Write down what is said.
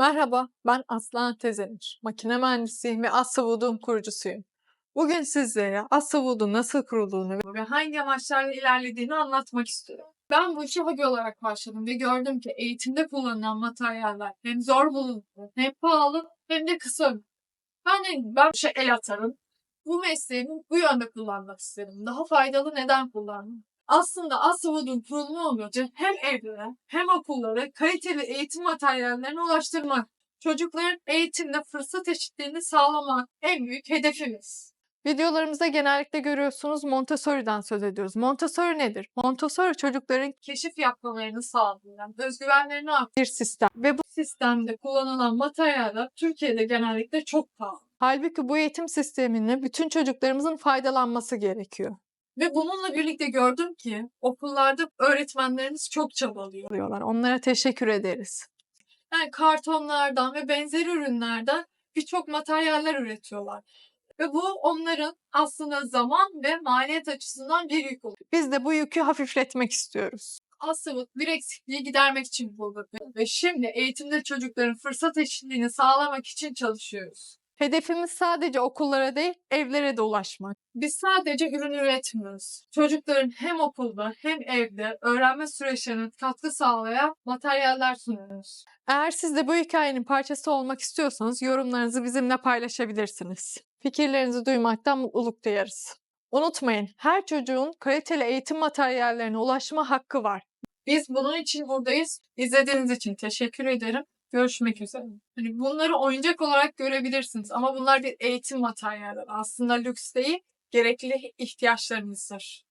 Merhaba, ben Aslan Tezenir. Makine mühendisiyim ve Assawood'un kurucusuyum. Bugün sizlere Assawood'un nasıl kurulduğunu ve hangi amaçlarla ilerlediğini anlatmak istiyorum. Ben bu işe hobi olarak başladım ve gördüm ki eğitimde kullanılan materyaller hem zor bulunur, hem pahalı hem de kısa. Ben dedim ben işe el atarım. Bu mesleğimi bu yönde kullanmak istedim. Daha faydalı neden kullandım? Aslında Assawood'un kurulma amacı hem evlere hem okullara kaliteli eğitim materyallerine ulaştırmak. Çocukların eğitimde fırsat eşitliğini sağlamak en büyük hedefimiz. Videolarımızda genellikle görüyorsunuz Montessori'den söz ediyoruz. Montessori nedir? Montessori çocukların keşif yapmalarını sağlayan, özgüvenlerini artıran bir sistem. Ve bu sistemde kullanılan materyaller Türkiye'de genellikle çok pahalı. Halbuki bu eğitim sistemini bütün çocuklarımızın faydalanması gerekiyor. Ve bununla birlikte gördüm ki okullarda öğretmenlerimiz çok çabalıyorlar. Onlara teşekkür ederiz. Yani kartonlardan ve benzeri ürünlerden birçok materyaller üretiyorlar. Ve bu onların aslında zaman ve maliyet açısından bir yük oluyor. Biz de bu yükü hafifletmek istiyoruz. Aslında bir eksikliği gidermek için bulduk. Ve şimdi eğitimde çocukların fırsat eşitliğini sağlamak için çalışıyoruz. Hedefimiz sadece okullara değil, evlere de ulaşmak. Biz sadece ürün üretmiyoruz. Çocukların hem okulda hem evde öğrenme süreçlerine katkı sağlayan materyaller sunuyoruz. Eğer siz de bu hikayenin parçası olmak istiyorsanız yorumlarınızı bizimle paylaşabilirsiniz. Fikirlerinizi duymaktan mutluluk duyarız. Unutmayın, her çocuğun kaliteli eğitim materyallerine ulaşma hakkı var. Biz bunun için buradayız. İzlediğiniz için teşekkür ederim. Görüşmek üzere. Hani bunları oyuncak olarak görebilirsiniz ama bunlar bir eğitim materyalleri. Aslında lüks değil, gerekli ihtiyaçlarınızdır.